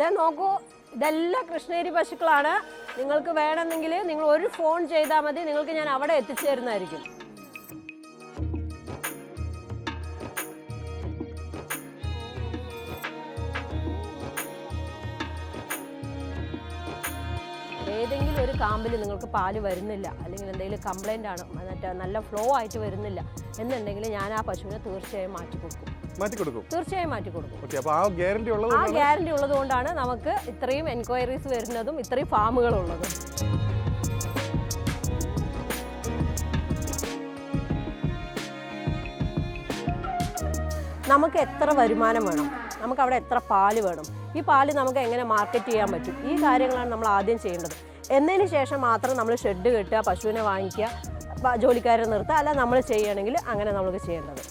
ഇതേ നോക്കൂ. ഇതെല്ലാം കൃഷ്ണേരി പശുക്കളാണ്. നിങ്ങൾക്ക് വേണമെങ്കിൽ നിങ്ങൾ ഒരു ഫോൺ ചെയ്താൽ മതി. നിങ്ങൾക്ക് ഞാൻ അവിടെ എത്തിച്ചു തരുന്നതായിരിക്കും ഏതെങ്കിലും ഒരു കാമ്പിൽ നിങ്ങൾക്ക് പാൽ വരുന്നില്ല. അല്ലെങ്കിൽ എന്തെങ്കിലും കംപ്ലൈന്റ് ആണ്. മറ്റേ നല്ല ഫ്ലോ ആയിട്ട് വരുന്നില്ല. എന്നുണ്ടെങ്കിൽ ഞാൻ ആ പശുവിനെ തീർച്ചയായും മാറ്റി കൊടുക്കും. മാറ്റി കൊടുക്കും തീർച്ചയായും മാറ്റി കൊടുക്കും ഓക്കെ അപ്പോൾ ആ ഗ്യാരണ്ടി ഉള്ളത് ആ ഗ്യാരണ്ടി ഉള്ളത് കൊണ്ടാണ് നമുക്ക് ഇത്രയും എൻക്വയറീസ് വരുന്നതും ഇത്രയും ഫാമുകളുള്ളതും നമുക്ക് എത്ര വരുമാനം വേണം? നമുക്ക് അവിടെ എത്ര പാൽ വേണം? ഈ പാൽ നമുക്ക് എങ്ങനെ മാർക്കറ്റ് ചെയ്യാൻ പറ്റും? ഈ കാര്യങ്ങളാണ് നമ്മൾ ആദ്യം ചെയ്യേണ്ടത്. എന്നതിന് ശേഷം മാത്രം നമ്മൾ ഷെഡ് കെട്ടുക പശുവിനെ വാങ്ങിക്കുക ജോലിക്കാരെ നിർത്തുക അല്ല നമ്മൾ ചെയ്യുകയാണെങ്കിൽ അങ്ങനെ നമുക്ക് ചെയ്യേണ്ടത്.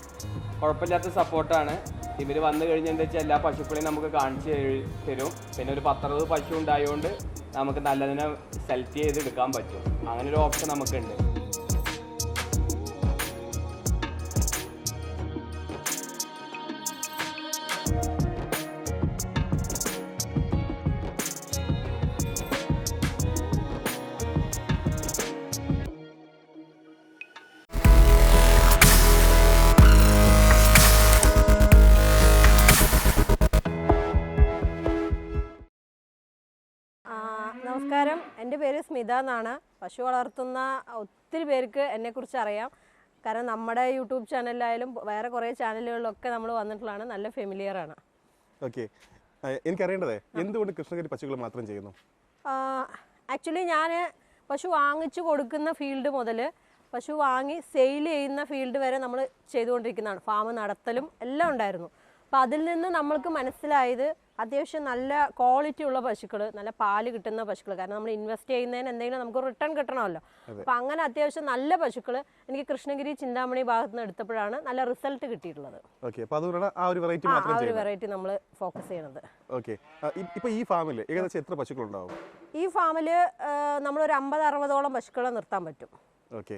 കുഴപ്പമില്ലാത്ത സപ്പോർട്ടാണ്. ഇവർ വന്നു കഴിഞ്ഞാൽ എന്താ വെച്ചാൽ എല്ലാ പശുക്കളെയും നമുക്ക് കാണിച്ച് തരും പിന്നെ ഒരു പത്തറുപത് പശു ഉണ്ടായതുകൊണ്ട് നമുക്ക് നല്ലതിനെ സെലക്ട് ചെയ്ത് എടുക്കാൻ പറ്റും. അങ്ങനെ ഒരു ഓപ്ഷൻ നമുക്കുണ്ട്. സ്മിത എന്നാണ് പശു വളർത്തുന്ന ഒത്തിരി പേർക്ക് എന്നെക്കുറിച്ച് അറിയാം കാരണം നമ്മുടെ യൂട്യൂബ് ചാനലിലായാലും വേറെ കുറേ ചാനലുകളിലൊക്കെ നമ്മൾ വന്നിട്ടുള്ളതാണ് നല്ല ഫെമിലിയർ ആണ്. ഓക്കെ. എനിക്കറിയേണ്ടത് എന്തുകൊണ്ട് കൃഷ്ണഗിരി പശുക്കൾ മാത്രം ചെയ്യുന്നു? ആക്ച്വലി ഞാൻ പശു വാങ്ങിച്ചു കൊടുക്കുന്ന ഫീൽഡ് മുതൽ പശു വാങ്ങി സെയിൽ ചെയ്യുന്ന ഫീൽഡ് വരെ നമ്മൾ ചെയ്തുകൊണ്ടിരിക്കുന്നതാണ്. ഫാം നടത്തലും എല്ലാം ഉണ്ടായിരുന്നു. അപ്പോൾ അതിൽ നിന്ന് നമ്മൾക്ക് മനസ്സിലായത് അത്യാവശ്യം നല്ല ക്വാളിറ്റി ഉള്ള പശുക്കൾ നല്ല പാൽ കിട്ടുന്ന പശുക്കൾ കാരണം നമ്മൾ ഇൻവെസ്റ്റ് ചെയ്യുന്നതിന് എന്തെങ്കിലും നമുക്ക് റിട്ടേൺ കിട്ടണമല്ലോ. അപ്പോൾ അങ്ങനെ അത്യാവശ്യം നല്ല പശുക്കൾ എനിക്ക് കൃഷ്ണഗിരി ചിന്താമണി ഭാഗത്ത് നിന്ന് എടുത്തപ്പോഴാണ് നല്ല റിസൾട്ട് കിട്ടിയിട്ടുള്ളത്. ആ ഒരു വെറൈറ്റി ഒരു നമ്മൾ ഫോക്കസ് ചെയ്യണത്. ഈ ഫാമിൽ ഏകദേശം എത്ര പശുക്കളുണ്ടാവും? ഈ ഫാമിൽ നമ്മളൊരു അമ്പത് അറുപതോളം പശുക്കളെ നിർത്താൻ പറ്റും. ഓക്കെ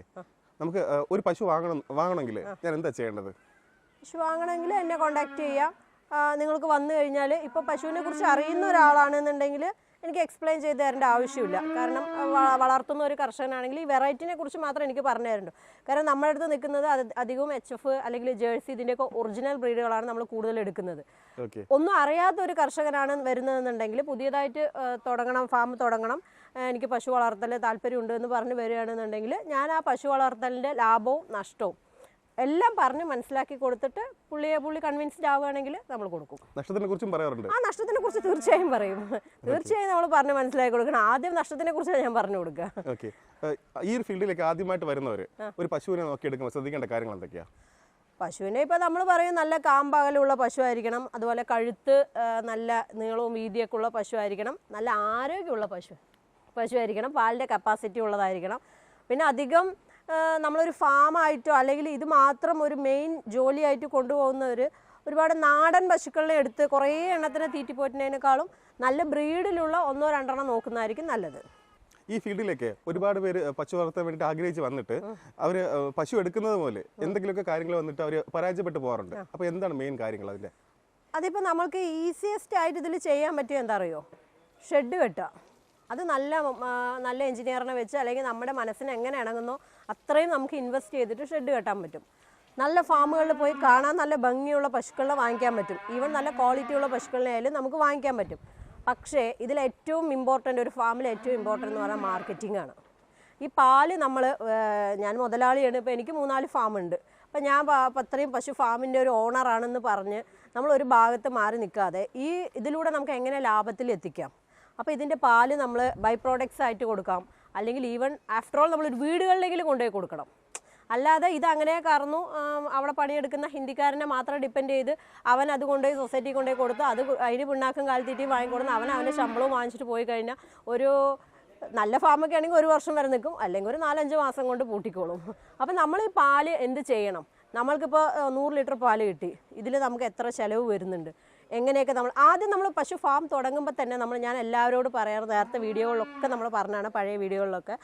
നമുക്ക് ഒരു പശു വാങ്ങണം വാങ്ങണമെങ്കിൽ ഞാൻ എന്താ ചെയ്യേണ്ടത്? പശു വാങ്ങണമെങ്കിൽ എന്നെ കോണ്ടാക്ട് ചെയ്യാം. നിങ്ങൾക്ക് വന്നു കഴിഞ്ഞാൽ ഇപ്പോൾ പശുവിനെ കുറിച്ച് അറിയുന്ന ഒരാളാണെന്നുണ്ടെങ്കിൽ എനിക്ക് എക്സ്പ്ലെയിൻ ചെയ്ത് തരേണ്ട ആവശ്യമില്ല. കാരണം വളർത്തുന്ന ഒരു കർഷകനാണെങ്കിൽ ഈ വെറൈറ്റിനെ കുറിച്ച് മാത്രം എനിക്ക് പറഞ്ഞു തരുന്നുണ്ട് കാരണം നമ്മുടെ അടുത്ത് നിൽക്കുന്നത് അത് അധികവും എച്ച് എഫ് അല്ലെങ്കിൽ ജേഴ്സി ഇതിന്റെയൊക്കെ ഒറിജിനൽ ബ്രീഡുകളാണ് നമ്മൾ കൂടുതൽ എടുക്കുന്നത്. ഒന്നും അറിയാത്ത ഒരു കർഷകനാണ് വരുന്നതെന്നുണ്ടെങ്കിൽ പുതിയതായിട്ട് തുടങ്ങണം ഫാം തുടങ്ങണം. എനിക്ക് പശു വളർത്തൽ താല്പര്യമുണ്ട് എന്ന് പറഞ്ഞ് വരികയാണെന്നുണ്ടെങ്കിൽ ഞാൻ ആ പശു വളർത്തലിന്റെ ലാഭവും നഷ്ടവും എല്ലാം പറഞ്ഞ് മനസ്സിലാക്കി കൊടുത്തിട്ട് പുള്ളിയെ പുള്ളി കൺവിൻസ്ഡ് ആവുകയാണെങ്കിൽ നമ്മൾ കൊടുക്കും. നഷ്ടത്തിനെ കുറിച്ചും പറയാറുണ്ട്. ആ നഷ്ടത്തിനെ കുറിച്ച് തീർച്ചയായും പറയും. തീർച്ചയായും നമ്മൾ പറഞ്ഞ് മനസ്സിലാക്കി കൊടുക്കണം. ആദ്യം നഷ്ടത്തിനെ കുറിച്ച് ഞാൻ പറഞ്ഞു കൊടുക്കുക. ഓക്കെ. ഈ ഒരു ഫീൽഡിലേക്ക് ആദ്യമായിട്ട് വരുന്നവർ ഒരു പശുവിനെ നോക്കിയെടുക്കുമ്പോൾ ശ്രദ്ധിക്കേണ്ട കാര്യങ്ങൾ എന്തൊക്കെയാ? പശുവിനെ ഇപ്പോൾ നമ്മൾ പറയും നല്ല കാമ്പകലുള്ള പശു ആയിരിക്കണം അതുപോലെ കഴുത്ത് നല്ല നീളവും വീതിയൊക്കെ ഉള്ള പശു ആയിരിക്കണം നല്ല ആരോഗ്യമുള്ള പശു പശു ആയിരിക്കണം പാലിന്റെ കപ്പാസിറ്റി ഉള്ളതായിരിക്കണം. പിന്നെ അധികം നമ്മളൊരു ഫാമായിട്ടോ അല്ലെങ്കിൽ ഇത് മാത്രം ഒരു മെയിൻ ജോലിയായിട്ട് കൊണ്ടുപോകുന്നവർ ഒരുപാട് നാടൻ പശുക്കളെ എടുത്ത് കുറേ എണ്ണത്തിന് തീറ്റിപ്പോറ്റുന്നതിനേക്കാളും നല്ല ബ്രീഡിലുള്ള ഒന്നോ രണ്ടെണ്ണം നോക്കുന്നതായിരിക്കും നല്ലത്. ഈ ഫീൽഡിലേക്ക് ഒരുപാട് പേര് പശു വളർത്താൻ വേണ്ടിയിട്ട് ആഗ്രഹിച്ച് വന്നിട്ട് അവർ പശു എടുക്കുന്നത് പോലെ എന്തെങ്കിലുമൊക്കെ കാര്യങ്ങൾ വന്നിട്ട് അവർ പരാജയപ്പെട്ടു പോകാറുണ്ട്. അപ്പോൾ എന്താണ് മെയിൻ കാര്യങ്ങൾ അതിന്റെ അതിപ്പോൾ നമ്മൾക്ക് ഈസിയസ്റ്റ് ആയിട്ട് ഇതിൽ ചെയ്യാൻ പറ്റിയ എന്താ അറിയോ? ഷെഡ് കെട്ടുക. അത് നല്ല നല്ല എഞ്ചിനീയറിനെ വെച്ച് അല്ലെങ്കിൽ നമ്മുടെ മനസ്സിന് എങ്ങനെ ഇണങ്ങുന്നോ അത്രയും നമുക്ക് ഇൻവെസ്റ്റ് ചെയ്തിട്ട് ഷെഡ് കെട്ടാൻ പറ്റും. നല്ല ഫാമുകളിൽ പോയി കാണാൻ നല്ല ഭംഗിയുള്ള പശുക്കളെ വാങ്ങിക്കാൻ പറ്റും. ഈവൻ നല്ല ക്വാളിറ്റിയുള്ള ഉള്ള പശുക്കളെ ആയാലും നമുക്ക് വാങ്ങിക്കാൻ പറ്റും. പക്ഷേ ഇതിൽ ഏറ്റവും ഇമ്പോർട്ടന്റ് ഒരു ഫാമിൽ ഏറ്റവും ഇമ്പോർട്ടന്റ് എന്ന് പറഞ്ഞാൽ മാർക്കറ്റിംഗ് ആണ്. ഈ പാൽ നമ്മൾ ഞാൻ മുതലാളിയാണ് ഇപ്പോൾ എനിക്ക് മൂന്നാൽ ഫാമുണ്ട്. അപ്പം ഞാൻ അത്രയും പശു ഫാമിന്റെ ഒരു ഓണറാണെന്ന് പറഞ്ഞ് നമ്മൾ ഒരു ഭാഗത്ത് മാറി നിൽക്കാതെ ഈ ഇതിലൂടെ നമുക്ക് എങ്ങനെ ലാഭത്തിൽ എത്തിക്കാം? അപ്പോൾ ഇതിന്റെ പാൽ നമ്മൾ ബൈ പ്രോഡക്ട്സ് ആയിട്ട് കൊടുക്കാം. അല്ലെങ്കിൽ ഈവൻ ആഫ്റ്റർ ഓൾ നമ്മൾ വീടുകളിലെങ്കിലും കൊണ്ടുപോയി കൊടുക്കണം. അല്ലാതെ ഇത് അങ്ങനെ ആം, അവിടെ പണിയെടുക്കുന്ന ഹിന്ദിക്കാരനെ മാത്രം ഡിപ്പെൻഡ് ചെയ്ത് അവൻ അത് കൊണ്ടുപോയി സൊസൈറ്റി കൊണ്ടുപോയി കൊടുത്ത്. അത് അതിന് പിണ്ണാക്കും കാലിത്തീറ്റയും വാങ്ങിക്കൊടുന്ന് അവൻ അവന്റെ ശമ്പളവും വാങ്ങിച്ചിട്ട് പോയി കഴിഞ്ഞാൽ ഒരു നല്ല ഫാമൊക്കെ ആണെങ്കിൽ ഒരു വർഷം വരെ നിൽക്കും. അല്ലെങ്കിൽ ഒരു നാലഞ്ച് മാസം കൊണ്ട് പൂട്ടിക്കോളും. അപ്പം നമ്മൾ ഈ പാൽ എന്ത് ചെയ്യണം? നമ്മൾക്കിപ്പോൾ നൂറ് ലിറ്റർ പാൽ കിട്ടി. ഇതിൽ നമുക്ക് എത്ര ചിലവ് വരുന്നുണ്ട്? എങ്ങനെയൊക്കെ നമ്മൾ ആദ്യം നമ്മൾ പശു ഫാം തുടങ്ങുമ്പോൾ തന്നെ നമ്മൾ ഞാൻ എല്ലാവരോടും പറയാറ് നേരത്തെ വീഡിയോകളിലൊക്കെ നമ്മൾ പറഞ്ഞാണ് പഴയ വീഡിയോകളിലൊക്കെ.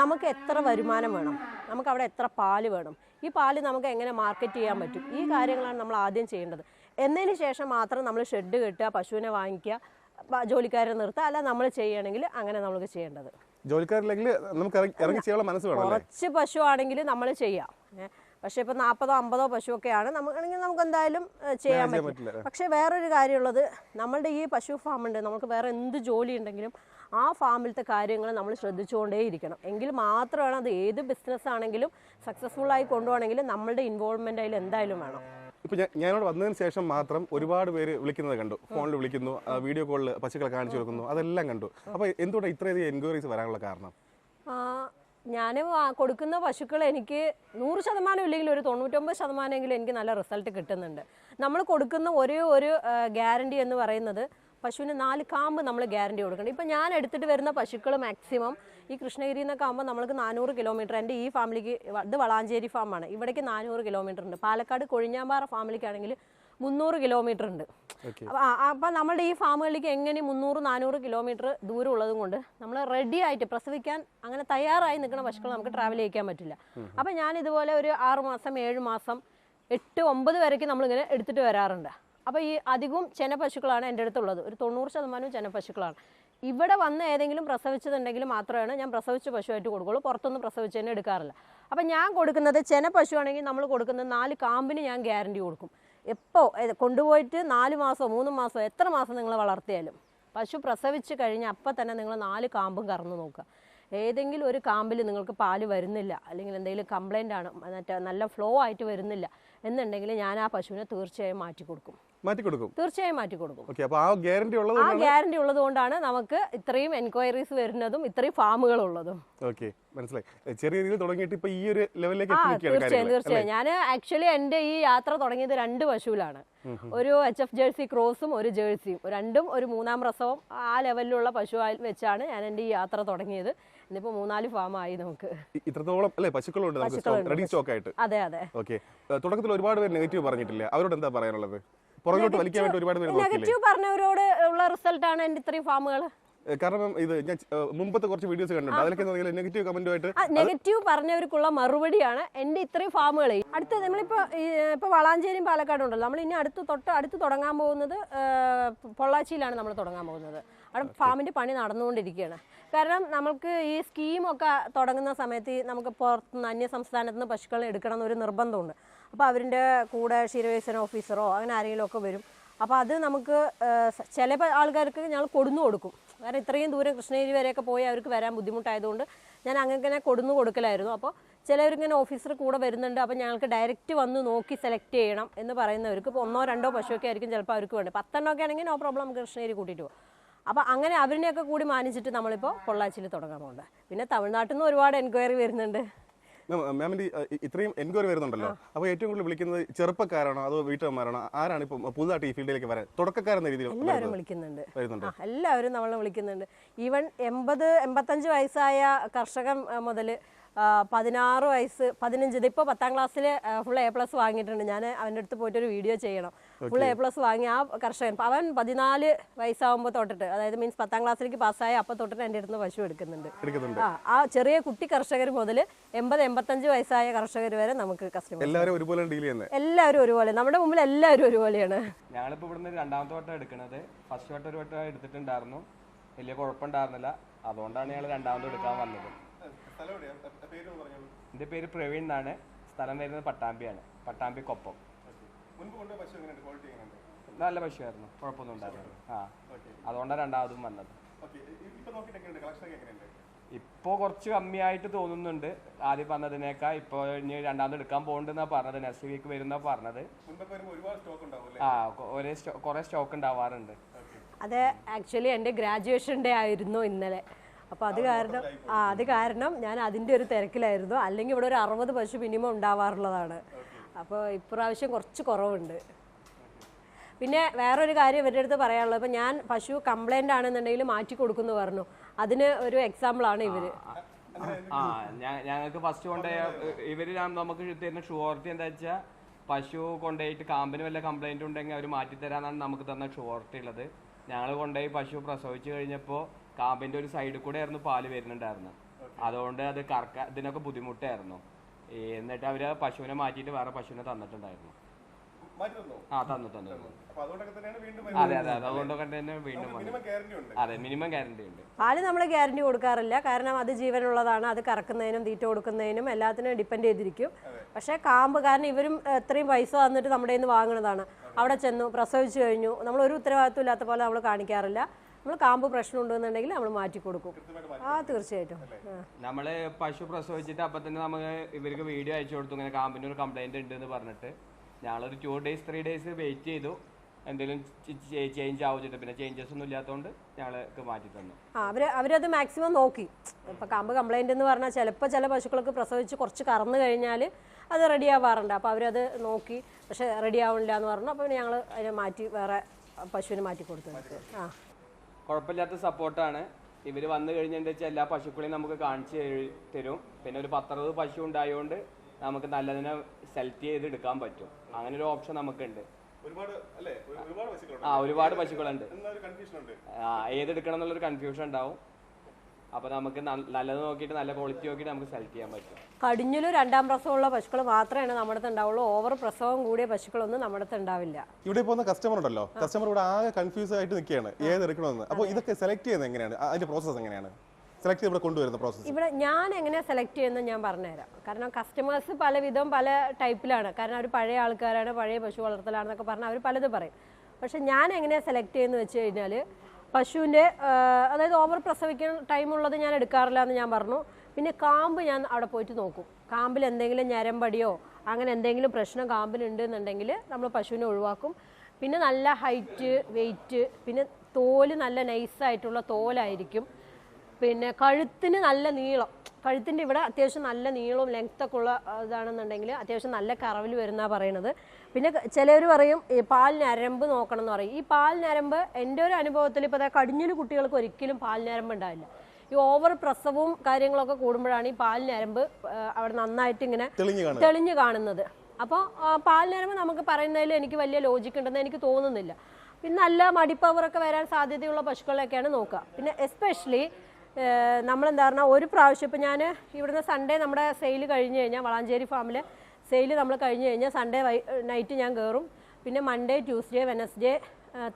നമുക്ക് എത്ര വരുമാനം വേണം? നമുക്ക് അവിടെ എത്ര പാൽ വേണം? ഈ പാൽ നമുക്ക് എങ്ങനെ മാർക്കറ്റ് ചെയ്യാൻ പറ്റും? ഈ കാര്യങ്ങളാണ് നമ്മൾ ആദ്യം ചെയ്യേണ്ടത്. എന്നതിന് ശേഷം മാത്രം നമ്മൾ ഷെഡ് കെട്ടുക പശുവിനെ വാങ്ങിക്കുക ജോലിക്കാരെ നിർത്തുക. അല്ല നമ്മൾ ചെയ്യണമെങ്കിൽ അങ്ങനെ നമുക്ക് ചെയ്യേണ്ടത്. ജോലിക്കാരില്ലെങ്കിൽ നമുക്ക് ഇറങ്ങി ചെയ്യാനുള്ള മനസ്സ് വേണം കുറച്ച് പശു ആണെങ്കിൽ നമ്മൾ ചെയ്യാം. പക്ഷേ ഇപ്പോൾ നാൽപ്പതോ അമ്പതോ പശുവൊക്കെയാണ്. നമുക്കാണെങ്കിൽ നമുക്ക് എന്തായാലും ചെയ്യാൻ ചെയ്യാൻ പറ്റും. പറ്റില്ല. പക്ഷേ വേറൊരു കാര്യമുള്ളത് നമ്മളുടെ ഈ പശു ഫാം ഉണ്ട് നമുക്ക് വേറെ എന്ത് ജോലി ഉണ്ടെങ്കിലും ആ ഫാമിലത്തെ കാര്യങ്ങൾ നമ്മൾ ശ്രദ്ധിച്ചുകൊണ്ടേയിരിക്കണം എങ്കിൽ മാത്രമാണ് അത് ഏത് ബിസിനസ് ആണെങ്കിലും സക്സസ്ഫുൾ ആയി കൊണ്ടുപോകണമെങ്കിൽ നമ്മളുടെ ഇൻവോൾവ്മെന്റ് അതിൽ എന്തായാലും വേണം. ഇപ്പൊ ഞാനോട് വന്നതിന് ശേഷം മാത്രം ഒരുപാട് പേര് വിളിക്കുന്നത് കണ്ടു. ഫോണിൽ വിളിക്കുന്നു വീഡിയോ കോളിൽ പശുക്കളെ കാണിച്ചു കൊടുക്കുന്നു അതെല്ലാം കണ്ടു. അപ്പൊ എന്തുകൊണ്ടാണ് ഇത്രയധികം എൻക്വയറീസ് വരാനുള്ള കാരണം? ഞാൻ കൊടുക്കുന്ന പശുക്കൾ എനിക്ക് നൂറ് ശതമാനം ഇല്ലെങ്കിൽ ഒരു തൊണ്ണൂറ്റൊമ്പത് ശതമാനമെങ്കിലും എനിക്ക് നല്ല റിസൾട്ട് കിട്ടുന്നുണ്ട്. നമ്മൾ കൊടുക്കുന്ന ഒരേ ഒരു ഗ്യാരണ്ടി എന്ന് പറയുന്നത് പശുവിന് നാല് കാമ്പ് നമ്മൾ ഗ്യാരണ്ടി കൊടുക്കണം. ഇപ്പം ഞാൻ എടുത്തിട്ട് വരുന്ന പശുക്കൾ മാക്സിമം ഈ കൃഷ്ണഗിരി എന്നൊക്കെ ആകുമ്പോൾ നമ്മൾക്ക് നാനൂറ് കിലോമീറ്റർ. എന്റെ ഈ ഫാമിലിക്ക് ഇത് വളാഞ്ചേരി ഫാമാണ്. ഇവിടേക്ക് നാനൂറ് കിലോമീറ്റർ ഉണ്ട്. പാലക്കാട് കൊഴിഞ്ഞാമ്പാറ ഫാമിലിക്കാണെങ്കിൽ മുന്നൂറ് കിലോമീറ്റർ ഉണ്ട്. അപ്പം നമ്മുടെ ഈ ഫാമുകളിലേക്ക് എങ്ങനെ മുന്നൂറ് നാനൂറ് കിലോമീറ്റർ ദൂരം ഉള്ളതും കൊണ്ട് നമ്മൾ റെഡി ആയിട്ട് പ്രസവിക്കാൻ അങ്ങനെ തയ്യാറായി നിൽക്കുന്ന പശുക്കൾ നമുക്ക് ട്രാവൽ ചെയ്യിക്കാൻ പറ്റില്ല. അപ്പം ഞാൻ ഇതുപോലെ ഒരു ആറ് മാസം ഏഴ് മാസം എട്ട് ഒമ്പത് വരയ്ക്ക് നമ്മളിങ്ങനെ എടുത്തിട്ട് വരാറുണ്ട്. അപ്പോൾ ഈ അധികവും ചെന പശുക്കളാണ് എന്റെ അടുത്തുള്ളത്. ഒരു തൊണ്ണൂറ് ശതമാനവും ചെന പശുക്കളാണ്. ഇവിടെ വന്ന് ഏതെങ്കിലും പ്രസവിച്ചതുണ്ടെങ്കിൽ മാത്രമാണ് ഞാൻ പ്രസവിച്ച പശുവായിട്ട് കൊടുക്കുള്ളൂ. പുറത്തൊന്നും പ്രസവിച്ചതിനെ എടുക്കാറില്ല. അപ്പം ഞാൻ കൊടുക്കുന്നത് ചെന പശുവാണെങ്കിൽ നമ്മൾ കൊടുക്കുന്നത് നാല് കാമ്പിന് ഞാൻ ഗ്യാരണ്ടി കൊടുക്കും. എപ്പോൾ കൊണ്ടുപോയിട്ട് നാല് മാസമോ മൂന്ന് മാസമോ എത്ര മാസം നിങ്ങൾ വളർത്തിയാലും. പശു പ്രസവിച്ച് കഴിഞ്ഞ് അപ്പം തന്നെ നിങ്ങൾ നാല് കാമ്പും കറന്ന് നോക്കുക. ഏതെങ്കിലും ഒരു കാമ്പിൽ നിങ്ങൾക്ക് പാൽ വരുന്നില്ല അല്ലെങ്കിൽ എന്തെങ്കിലും കംപ്ലൈന്റ് ആണ് മറ്റേ നല്ല ഫ്ലോ ആയിട്ട് വരുന്നില്ല എന്നുണ്ടെങ്കിൽ ഞാൻ ആ പശുവിനെ തീർച്ചയായും മാറ്റി കൊടുക്കും മാറ്റി കൊടുക്കും തീർച്ചയായും മാറ്റി കൊടുക്കും ഓക്കെ അപ്പൊ ആ ഗ്യാരണ്ടി ഉള്ളത് ആ ഗ്യാരണ്ടി ഉള്ളത് കൊണ്ടാണ് നമുക്ക് ഇത്രയും എൻക്വയറീസ് വരുന്നതും ഇത്രയും ഫാമുകൾ ഉള്ളതും. ഓക്കെ മനസ്സിലായി. ചെറിയ രീതിയിൽ തുടങ്ങിയിട്ട് ഇപ്പൊ ഈ ഒരു ലെവലിലേക്ക് ആ തീർച്ചയായും തീർച്ചയായും. ഞാൻ ആക്ച്വലി എന്റെ ഈ യാത്ര തുടങ്ങിയത് രണ്ട് പശുവിലാണ്. ഒരു എച്ച് എഫ് ജേഴ്സി ക്രോസും ഒരു ജേഴ്സിയും രണ്ടും ഒരു മൂന്നാം പ്രസവം ആ ലെവലിലുള്ള പശു വെച്ചാണ് ഞാൻ എന്റെ ഈ യാത്ര തുടങ്ങിയത്. ഇന്നിപ്പോ മൂന്നാൽ ഫാം ആയി നമുക്ക് ഇത്രത്തോളം അല്ലേ പശുക്കളുണ്ട്, റെഡി സ്റ്റോക്ക് ആയിട്ട്. അതെ അതെ. ഓക്കെ തുടക്കത്തിൽ ഒരുപാട് പേര് നെഗറ്റീവ് പറഞ്ഞിട്ടില്ല? അവരോട് എന്താ പറയാനുള്ളത്? പുറകോട്ട് വലിക്കാൻ വേണ്ടി ഒരുപാട് പേര് നെഗറ്റീവ് പറഞ്ഞവരോട് ഉള്ള റിസൾട്ടാണ് എന്റെ ഇത്രയും ഫാമുകൾ കാരണം ഇത് ഞാൻ മുമ്പത്തെ കുറച്ച് വീഡിയോസ് കണ്ടിട്ടുണ്ട്. അതിലൊക്കെ നെഗറ്റീവ് കമന്റുമായിട്ട് നെഗറ്റീവ് പറഞ്ഞവർക്കുള്ള മറുപടിയാണ് എന്റെ ഇത്രയും ഫാമുകൾ അടുത്ത നമ്മളിപ്പോ ഇപ്പൊ വളാഞ്ചേരിയും പാലക്കാടും ഉണ്ടല്ലോ. നമ്മൾ ഇനി അടുത്ത് തൊട്ട് അടുത്ത് തുടങ്ങാൻ പോകുന്നത് പൊള്ളാച്ചിയിലാണ് നമ്മൾ തുടങ്ങാൻ പോകുന്നത്. അവിടെ ഫാമിന്റെ പണി നടന്നുകൊണ്ടിരിക്കുകയാണ്. കാരണം നമുക്ക് ഈ സ്കീമൊക്കെ തുടങ്ങുന്ന സമയത്ത് നമുക്ക് പുറത്തുനിന്ന് അന്യ സംസ്ഥാനത്ത് നിന്ന് പശുക്കളെ എടുക്കണം എന്നൊരു നിർബന്ധമുണ്ട്. അപ്പോൾ അവരുടെ കൂടെ ക്ഷീരവികസന ഓഫീസറോ അങ്ങനെ ആരെങ്കിലും ഒക്കെ വരും. അപ്പോൾ അത് നമുക്ക് ചില ആൾക്കാർക്ക് ഞങ്ങൾ കൊടുന്നു കൊടുക്കും. കാരണം ഇത്രയും ദൂരം കൃഷ്ണഗിരി വരെയൊക്കെ പോയി അവർക്ക് വരാൻ ബുദ്ധിമുട്ടായതുകൊണ്ട് ഞാൻ അങ്ങനെ കൊടുന്നു കൊടുക്കലായിരുന്നു. അപ്പോൾ ചിലവരിങ്ങനെ ഓഫീസർ കൂടെ വരുന്നുണ്ട്. അപ്പോൾ ഞങ്ങൾക്ക് ഡയറക്റ്റ് വന്ന് നോക്കി സെലക്ട് ചെയ്യണം എന്ന് പറയുന്നവർക്ക് ഇപ്പോൾ ഒന്നോ രണ്ടോ പശുവൊക്കെ ആയിരിക്കും ചിലപ്പോൾ അവർക്ക് വേണ്ടത്. പത്തെണ്ണം ഒക്കെ ആണെങ്കിൽ നോ പ്രോബ്ലം നമുക്ക് കൃഷ്ണഗിരി കൂട്ടിയിട്ട് പോകും അപ്പോൾ അങ്ങനെ അവരിനെയൊക്കെ കൂടി മാനിച്ചിട്ട് നമ്മളിപ്പോൾ പൊള്ളാച്ചിയിൽ തുടങ്ങാൻ പോകുന്നത് പിന്നെ തമിഴ്നാട്ടിൽ നിന്ന് ഒരുപാട് എൻക്വയറി വരുന്നുണ്ട്. മാമിന്റെ ഇത്രയും എൻക്വയറി വരുന്നുണ്ടല്ലോ. അപ്പൊ ഏറ്റവും കൂടുതൽ വിളിക്കുന്നത് ചെറുപ്പക്കാരാണോ അതോ വീട്ടമ്മമാരാണോ ആരാണ് ഇപ്പം പുതുതായിട്ട് ഈ ഫീൽഡിലേക്ക് വരാൻ? തുടക്കക്കാരെന്ന രീതിയിൽ എല്ലാവരും വിളിക്കുന്നുണ്ട്. എല്ലാവരും നമ്മളെ വിളിക്കുന്നുണ്ട്. ഈവൻ എൺപത് എൺപത്തഞ്ച് വയസ്സായ കർഷകൻ മുതൽ പതിനാറ് വയസ്സ് പതിനഞ്ച് ഇതിപ്പോൾ പത്താം ക്ലാസ്സിൽ ഫുൾ എ പ്ലസ് വാങ്ങിയിട്ടുണ്ട്. ഞാൻ അവന്റെ അടുത്ത് പോയിട്ട് ഒരു വീഡിയോ ചെയ്യണം. ഫുൾ എ പ്ലസ് വാങ്ങി ആ കർഷകൻ അവൻ പതിനാല് വയസ്സാകുമ്പോൾ തൊട്ടിട്ട് അതായത് മീൻസ് പത്താം ക്ലാസ്സിലേക്ക് പാസ്സായ അപ്പം തൊട്ടിട്ട് എന്റെ അടുത്ത് പശു എടുക്കുന്നുണ്ട്. എടുക്കുന്നുണ്ട്. ആ ആ ചെറിയ കുട്ടി കർഷകർ മുതൽ എൺപത് എൺപത്തഞ്ച് വയസ്സായ കർഷകർ വരെ നമുക്ക് കസ്റ്റമർ എല്ലാവരും ഒരുപോലെ ഡീൽ ചെയ്യുന്നത് എല്ലാവരും ഒരുപോലെ നമ്മുടെ മുമ്പിൽ എല്ലാവരും ഒരുപോലെയാണ്. ഞങ്ങളിപ്പോൾ ഇവിടുന്ന് രണ്ടാമത്തെ വട്ടം എടുക്കുന്നത് ഫസ്റ്റ് വട്ടം ഒരു വട്ടം എടുത്തിട്ടുണ്ടായിരുന്നു. വലിയ കുഴപ്പമുണ്ടായിരുന്നില്ല. അതുകൊണ്ടാണ് ഞങ്ങൾ രണ്ടാമത് എടുക്കാൻ വന്നത്. എന്റെ പേര് പ്രവീൺ എന്നാണ്. സ്ഥലം വരുന്നത് പട്ടാമ്പിയാണ്. പട്ടാമ്പി കൊപ്പം നല്ല പശുവായിരുന്നു. കുഴപ്പമൊന്നും ഉണ്ടായിരുന്നു ആ. അതുകൊണ്ടാണ് രണ്ടാമതും വന്നത്. ഇപ്പോൾ കുറച്ച് കമ്മിയായിട്ട് തോന്നുന്നുണ്ട്. ആദ്യം പറഞ്ഞതിനേക്കാൾ ഇപ്പോൾ ഇനി രണ്ടാമത് എടുക്കാൻ പോകുന്നുണ്ടെന്നാണ് പറഞ്ഞത്. നെക്സ്റ്റ് വീക്ക് വരുന്ന പറഞ്ഞത്. ആ ഒരേ കുറേ സ്റ്റോക്ക് ഉണ്ടാവാറുണ്ട്. അത് ആക്ച്വലി എന്റെ ഗ്രാജുവേഷൻ ഡേ ആയിരുന്നു ഇന്നലെ. അപ്പോൾ അത് കാരണം ആ അത് കാരണം ഞാൻ അതിന്റെ ഒരു തിരക്കിലായിരുന്നു. അല്ലെങ്കിൽ ഇവിടെ ഒരു അറുപത് പശു മിനിമം ഉണ്ടാവാറുള്ളതാണ്. അപ്പോൾ ഇപ്രാവശ്യം കുറച്ച് കുറവുണ്ട്. പിന്നെ വേറൊരു കാര്യം ഇവരുടെ അടുത്ത് പറയാനുള്ളത്. ഇപ്പം ഞാൻ പശു കംപ്ലൈന്റ് ആണെന്നുണ്ടെങ്കിൽ മാറ്റി കൊടുക്കുന്നു പറഞ്ഞു. അതിന് ഒരു എക്സാമ്പിളാണ് ഇവർ. ആ ഞങ്ങൾക്ക് ഫസ്റ്റ് കൊണ്ടുപോയ ഇവർ നമുക്ക് തരുന്ന ഷുവർട്ടി എന്താ വെച്ചാൽ പശു കൊണ്ടുപോയിട്ട് കാമ്പിന് വല്ല കംപ്ലൈന്റ് ഉണ്ടെങ്കിൽ അവർ മാറ്റി തരാന്നാണ് നമുക്ക് തന്ന ഷുവർട്ടി ഉള്ളത്. ഞങ്ങൾ കൊണ്ടുപോയി പശു പ്രസവിച്ചു കഴിഞ്ഞപ്പോൾ കാമ്പിന്റെ ഒരു സൈഡിൽ കൂടെ ആയിരുന്നു പാൽ വരുന്നുണ്ടായിരുന്നു അതുകൊണ്ട് അത് കറക്ക ഇതിനൊക്കെ ബുദ്ധിമുട്ടായിരുന്നു. എന്നിട്ട് അവർ പശുവിനെ മാറ്റിയിട്ട് വേറെ പശുവിനെ തന്നിട്ടുണ്ടായിരുന്നു. ആ തന്നു തന്നു തന്നു. അതുകൊണ്ടൊക്കെ തന്നെയാണ് വീണ്ടും അതെ അതെ അതെ. അതുകൊണ്ടൊക്കെ തന്നെ വീണ്ടും മിനിമം ഗ്യാരണ്ടി ഉണ്ട്. അതെ മിനിമം ഗ്യാരണ്ടി ഉണ്ട്. പാൽ നമ്മൾ ഗ്യാരണ്ടി കൊടുക്കാറില്ല. കാരണം അത് ജീവനുള്ളതാണ്. അത് കറക്കുന്നതിനും തീറ്റ കൊടുക്കുന്നതിനും എല്ലാത്തിനും ഡിപ്പെൻഡ് ചെയ്തിരിക്കും. പക്ഷേ കാമ്പ് കാരണം ഇവരും എത്രയും പൈസ തന്നിട്ട് നമ്മുടെ നിന്ന് വാങ്ങുന്നതാണ്. അവിടെ ചെന്നു പ്രസവിച്ചു കഴിഞ്ഞു. നമ്മൾ ഒരു ഉത്തരവാദിത്വം ഇല്ലാത്ത പോലെ നമ്മൾ കാണിക്കാറില്ല. നമ്മൾ കാമ്പ് പ്രശ്നം ഉണ്ടെന്നുണ്ടെങ്കിൽ നമ്മൾ മാറ്റി കൊടുക്കും. ആ തീർച്ചയായിട്ടും. നമ്മൾ പശു പ്രസവിച്ചിട്ട് അപ്പൊ തന്നെ നമുക്ക് ഇവർക്ക് വീഡിയോ അയച്ചു കൊടുത്തു ഇങ്ങനെ കാമ്പിന് ഒരു കംപ്ലൈന്റ് ഉണ്ട് എന്ന് പറഞ്ഞിട്ട്. ഞങ്ങളൊരു two days three days wait ചെയ്തു. എന്തെങ്കിലും ചേഞ്ച് ആവുച്ചിട്ട് പിന്നെ ചേഞ്ചസ് ഒന്നും ഇല്ലാത്തതുകൊണ്ട് ഞങ്ങൾക്ക് മാറ്റി തന്നു. ആ അവർ അവരത് മാക്സിമം നോക്കി. ഇപ്പൊ കാമ്പ് കംപ്ലൈന്റ് എന്ന് പറഞ്ഞാൽ ചിലപ്പോൾ ചില പശുക്കൾക്ക് പ്രസവിച്ച് കുറച്ച് കറന്നു കഴിഞ്ഞാൽ അത് റെഡി ആവാറുണ്ട്. അപ്പോൾ അവരത് നോക്കി. പക്ഷെ റെഡി ആവണില്ല എന്ന് പറഞ്ഞു അപ്പോൾ ഞങ്ങൾ അതിനെ മാറ്റി വേറെ പശുവിനെ മാറ്റി കൊടുത്തു. ആ. കുഴപ്പമില്ലാത്ത സപ്പോർട്ടാണ്. ഇവർ വന്നു കഴിഞ്ഞെന്ന് വെച്ചാൽ എല്ലാ പശുക്കളെയും നമുക്ക് കാണിച്ച് തരും പിന്നെ ഒരു പത്തറുപത് പശു ഉണ്ടായതുകൊണ്ട് നമുക്ക് നല്ലതിനെ സെലക്ട് ചെയ്ത് എടുക്കാൻ പറ്റും. അങ്ങനെ ഒരു ഓപ്ഷൻ നമുക്കുണ്ട് ആ ഒരുപാട് പശുക്കളുണ്ട്. ആ, ഏതെടുക്കണം എന്നുള്ളൊരു കൺഫ്യൂഷൻ ഉണ്ടാവും. അപ്പോൾ നമുക്ക് നല്ലത് നോക്കിയിട്ട് നല്ല ക്വാളിറ്റി നോക്കിയിട്ട് നമുക്ക് സെലക്ട് ചെയ്യാൻ പറ്റും. കടിഞ്ഞിലും രണ്ടാം പ്രസവമുള്ള പശുക്കൾ മാത്രമേ നമ്മുടെ അടുത്ത് ഉണ്ടാവുള്ളൂ. ഓവർ പ്രസവം കൂടിയ പശുക്കളൊന്നും നമ്മുടെ അടുത്ത് ഉണ്ടാവില്ല. ഇവിടെ പോകുന്ന കസ്റ്റമർ ഉണ്ടല്ലോ. കസ്റ്റമർ ഇവിടെ ആകെ കൺഫ്യൂസ് ആയിട്ട് നിൽക്കുകയാണ്. ഏത് എടുക്കണമെന്ന്. അപ്പോൾ ഇതൊക്കെ സെലക്ട് ചെയ്യുന്നത് എങ്ങനെയാണ്? അതിന്റെ പ്രോസസ് എങ്ങനെയാണ്? സെലക്ട് ചെയ്ത് ഇവിടെ കൊണ്ടുവരുന്ന പ്രോസസ്സ് ഇവിടെ ഞാൻ എങ്ങനെ സെലക്ട് ചെയ്യുന്നത് ഞാൻ പറഞ്ഞുതരാം. കാരണം കസ്റ്റമേഴ്സ് പലവിധം പല ടൈപ്പിലാണ് കാരണം അവർ പഴയ ആൾക്കാരാണ് പഴയ പശു വളർത്തലാണെന്നൊക്കെ പറഞ്ഞാൽ അവർ പലതും പറയും. പക്ഷെ ഞാൻ എങ്ങനെയാ സെലക്ട് ചെയ്യുന്നത് വെച്ച് കഴിഞ്ഞാൽ പശുവിന്റെ അതായത് ഓവർ പ്രസവിക്കുന്ന ടൈമുള്ളത് ഞാൻ എടുക്കാറില്ല എന്ന് ഞാൻ പറഞ്ഞു. പിന്നെ കാമ്പ് ഞാൻ അവിടെ പോയിട്ട് നോക്കും. കാമ്പിൽ എന്തെങ്കിലും ഞരമ്പടിയോ അങ്ങനെ എന്തെങ്കിലും പ്രശ്നം കാമ്പിലുണ്ട് എന്നുണ്ടെങ്കിൽ നമ്മൾ പശുവിനെ ഒഴിവാക്കും. പിന്നെ നല്ല ഹൈറ്റ് വെയിറ്റ് പിന്നെ തോൽ നല്ല നൈസായിട്ടുള്ള തോലായിരിക്കും. പിന്നെ കഴുത്തിന് നല്ല നീളം. കഴുത്തിന്റെ ഇവിടെ അത്യാവശ്യം നല്ല നീളവും ലെങ്ത്തൊക്കെ ഉള്ള ഇതാണെന്നുണ്ടെങ്കിൽ അത്യാവശ്യം നല്ല കറവിൽ വരുന്ന പറയണത്. പിന്നെ ചിലർ പറയും ഈ പാൽ ഞരമ്പ് നോക്കണം എന്ന് പറയും. ഈ പാൽ ഞരമ്പ് എന്റെ ഒരു അനുഭവത്തിൽ ഇപ്പോൾ അതായത് കടിഞ്ഞൊരു കുട്ടികൾക്ക് ഒരിക്കലും പാൽ ഞരമ്പ് ഉണ്ടാവില്ല. ഈ ഓവർ പ്രസവവും കാര്യങ്ങളൊക്കെ കൂടുമ്പോഴാണ് ഈ പാൽ ഞരമ്പ് അവിടെ നന്നായിട്ട് ഇങ്ങനെ തെളിഞ്ഞു കാണുന്നത്. അപ്പോൾ പാൽ ഞരമ്പ് നമുക്ക് പറയുന്നതിൽ എനിക്ക് വലിയ ലോജിക്ക് ഉണ്ടെന്ന് എനിക്ക് തോന്നുന്നില്ല. പിന്നെ നല്ല മടിപ്പവറൊക്കെ വരാൻ സാധ്യതയുള്ള പശുക്കളെയൊക്കെയാണ് നോക്കുക. പിന്നെ എസ്പെഷ്യലി നമ്മളെന്താ പറഞ്ഞാൽ ഒരു പ്രാവശ്യം ഇപ്പം ഞാൻ ഇവിടുന്ന് സൺഡേ നമ്മുടെ സെയിൽ കഴിഞ്ഞ് കഴിഞ്ഞാൽ വളാഞ്ചേരി ഫാമിൽ സെയിൽ നമ്മൾ കഴിഞ്ഞ് കഴിഞ്ഞാൽ സൺഡേ നൈറ്റ് ഞാൻ കയറും പിന്നെ മൺഡേ ട്യൂസ്ഡേ വെനസ്ഡേ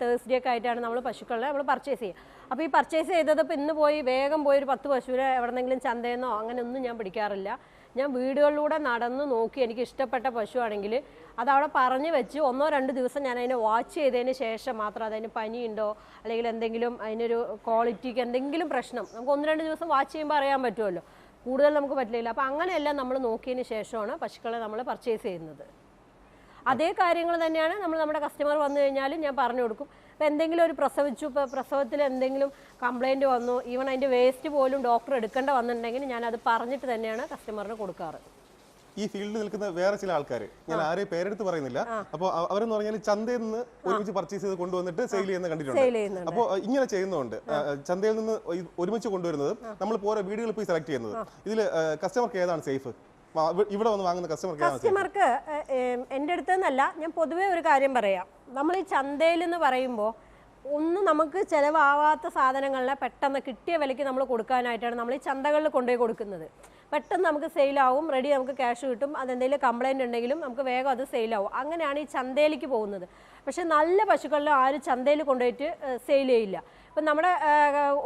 തേഴ്സ്ഡേ ഒക്കെ ആയിട്ടാണ് നമ്മൾ പശുക്കളെ നമ്മൾ പർച്ചേസ് ചെയ്യുക. അപ്പോൾ ഈ പർച്ചേസ് ചെയ്തത് ഇപ്പോൾ ഇന്ന് പോയി വേഗം പോയി ഒരു പത്ത് പശുവിനെ എവിടെന്നെങ്കിലും ചന്തയെന്നോ അങ്ങനെ ഒന്നും ഞാൻ പിടിക്കാറില്ല. ഞാൻ വീടുകളിലൂടെ നടന്ന് നോക്കി എനിക്ക് ഇഷ്ടപ്പെട്ട പശുവാണെങ്കിൽ അത് അവിടെ പറഞ്ഞു വെച്ച്. ഒന്നോ രണ്ട് ദിവസം ഞാൻ അതിനെ വാച്ച് ചെയ്തതിന് ശേഷം മാത്രം അതിന് പനിയുണ്ടോ അല്ലെങ്കിൽ എന്തെങ്കിലും അതിനൊരു ക്വാളിറ്റിക്ക് എന്തെങ്കിലും പ്രശ്നം നമുക്ക് ഒന്ന് രണ്ട് ദിവസം വാച്ച് ചെയ്യുമ്പോൾ അറിയാൻ പറ്റുമല്ലോ. കൂടുതൽ നമുക്ക് പറ്റില്ല. അപ്പോൾ അങ്ങനെയെല്ലാം നമ്മൾ നോക്കിയതിന് ശേഷമാണ് പശുക്കളെ നമ്മൾ പർച്ചേസ് ചെയ്യുന്നത്. അതേ കാര്യങ്ങൾ തന്നെയാണ് നമ്മൾ നമ്മുടെ കസ്റ്റമർ വന്നു കഴിഞ്ഞാലും ഞാൻ പറഞ്ഞു കൊടുക്കും. ഇപ്പോൾ എന്തെങ്കിലും ഒരു പ്രസവിച്ചു ഇപ്പോൾ പ്രസവത്തിൽ എന്തെങ്കിലും കംപ്ലൈന്റ് വന്നു ഈവൻ അതിന്റെ വേസ്റ്റ് പോലും ഡോക്ടർ എടുക്കേണ്ട വന്നിട്ടുണ്ടെങ്കിൽ ഞാൻ അത് പറഞ്ഞിട്ട് തന്നെയാണ് കസ്റ്റമറിന് കൊടുക്കാറ്. ഈ ഫീൽഡിൽ നിൽക്കുന്ന വേറെ ചില ആൾക്കാർ ഞാൻ ആരെയും പേരെടുത്ത് പറയുന്നില്ല. അപ്പോൾ അവരെന്ന് പറഞ്ഞാൽ ചന്തയിൽ നിന്ന് ഒരുമിച്ച് പർച്ചേസ് ചെയ്ത് കൊണ്ടുവന്നിട്ട് സെയിൽ ചെയ്യുന്ന കണ്ടിട്ടുണ്ട്. അപ്പോൾ ഇങ്ങനെ ചെയ്യുന്നുണ്ട് ചന്തയിൽ നിന്ന് ഒരുമിച്ച് കൊണ്ടുവരുന്നത് നമ്മൾ ഓരോ വീടുകളിൽ പോയി സെലക്ട് ചെയ്യുന്നത്. ഇതിൽ കസ്റ്റമർക്ക് ഏതാണ് സേഫ് ഇവിടെ വന്ന് വാങ്ങുന്ന കസ്റ്റമർക്ക്? കസ്റ്റമർക്ക് എന്റെ അടുത്ത് നിന്നല്ല ഞാൻ പൊതുവേ ഒരു കാര്യം പറയാം. നമ്മൾ ഈ ചന്തയിൽ എന്ന് പറയുമ്പോൾ ഒന്നും നമുക്ക് ചിലവാവാത്ത സാധനങ്ങളെ പെട്ടെന്ന് കിട്ടിയ വിലയ്ക്ക് നമ്മൾ കൊടുക്കാനായിട്ടാണ് നമ്മൾ ഈ ചന്തകളിൽ കൊണ്ടുപോയി കൊടുക്കുന്നത്. പെട്ടെന്ന് നമുക്ക് സെയിലാവും റെഡി നമുക്ക് ക്യാഷ് കിട്ടും അതെന്തെങ്കിലും കംപ്ലൈന്റ് ഉണ്ടെങ്കിലും നമുക്ക് വേഗം അത് സെയിലാവും. അങ്ങനെയാണ് ഈ ചന്തയിലേക്ക് പോകുന്നത്. പക്ഷേ നല്ല പശുക്കളിലും ആരും ചന്തയിൽ കൊണ്ടുപോയിട്ട് സെയിൽ ചെയ്യില്ല. ഇപ്പം നമ്മുടെ